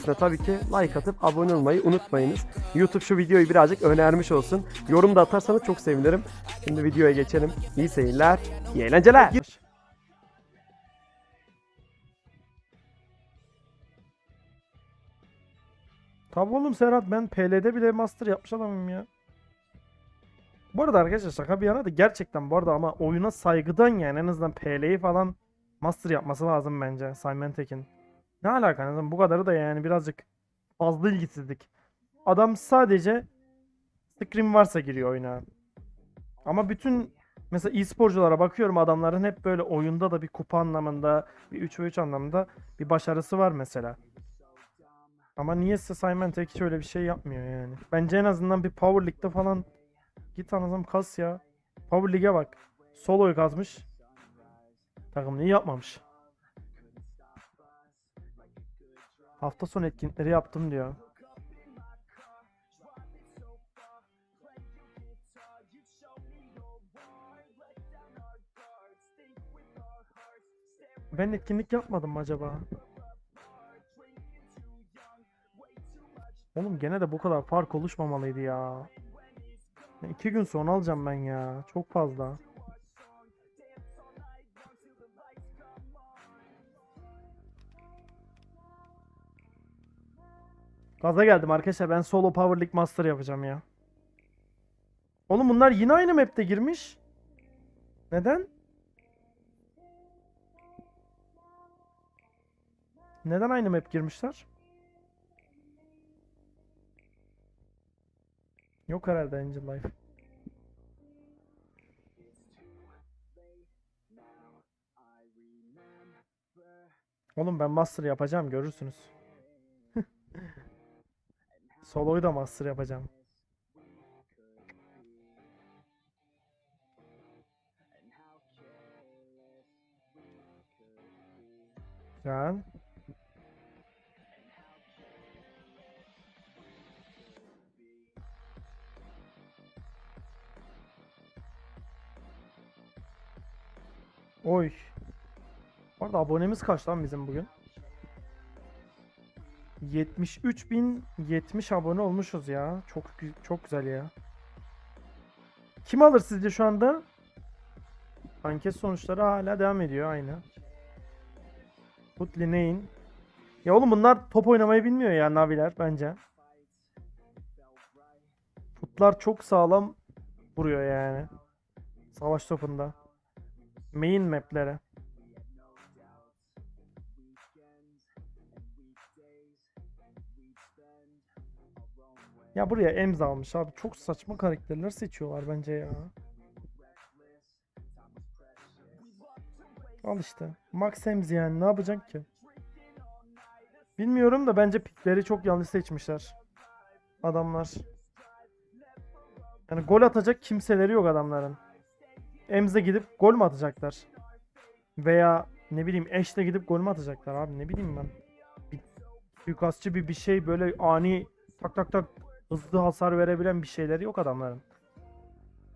tabii ki like atıp abone olmayı unutmayınız. YouTube şu videoyu birazcık önermiş olsun. Yorum da atarsanız çok sevinirim. Şimdi videoya geçelim. İyi seyirler, iyi eğlenceler. Tabi oğlum Serhat ben PL'de bile master yapmış adamım ya. Bu arada arkadaşlar şaka bir yana da gerçekten bu arada ama oyuna saygıdan yani en azından PL'yi falan master yapması lazım bence Simon Tekin. Ne alaka azından bu kadarı da yani birazcık fazla ilgisizlik. Adam sadece scrim varsa giriyor oyuna. Ama bütün mesela e-sporculara bakıyorum adamların hep böyle oyunda da bir kupa anlamında, bir 3 ve 3 anlamında bir başarısı var mesela. Ama niyeyse Simon Tek hiç öyle bir şey yapmıyor yani. Bence en azından bir Power League'de falan git anasam kas ya. Power League'e bak. Solo'yu kazmış. Takımını iyi yapmamış. Hafta sonu etkinlikleri yaptım diyor. Ben etkinlik yapmadım mı acaba? Oğlum gene de bu kadar fark oluşmamalıydı ya. İki gün sonra alacağım ben ya. Çok fazla. Gaza geldim arkadaşlar. Ben solo Power League Master yapacağım ya. Oğlum bunlar yine aynı map'te girmiş. Neden? Neden aynı map girmişler? Yok herhalde Angel Life. Oğlum ben master yapacağım görürsünüz. Solo'yu da master yapacağım. Güzel. Oy. Bu arada abonemiz kaç lan bizim bugün? 73.070 abone olmuşuz ya. Çok çok güzel ya. Kim alır sizce şu anda? Anket sonuçları hala devam ediyor aynı. Put Lineyn. Ya oğlum bunlar top oynamayı bilmiyor ya Naviler bence. Putlar çok sağlam vuruyor yani. Savaş topunda. Main maplere. Ya buraya Emz almış abi. Çok saçma karakterler seçiyorlar bence ya. Al işte. Max Emz yani ne yapacak ki? Bilmiyorum da bence pikleri çok yanlış seçmişler. Adamlar. Yani gol atacak kimseleri yok adamların. Emz'e gidip gol mü atacaklar? Veya ne bileyim Ash'le gidip gol mü atacaklar abi ne bileyim ben. Suikastçı bir bir şey böyle ani tak tak tak hızlı hasar verebilen bir şeyleri yok adamların.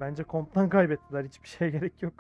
Bence komptan kaybettiler hiçbir şeye gerek yok.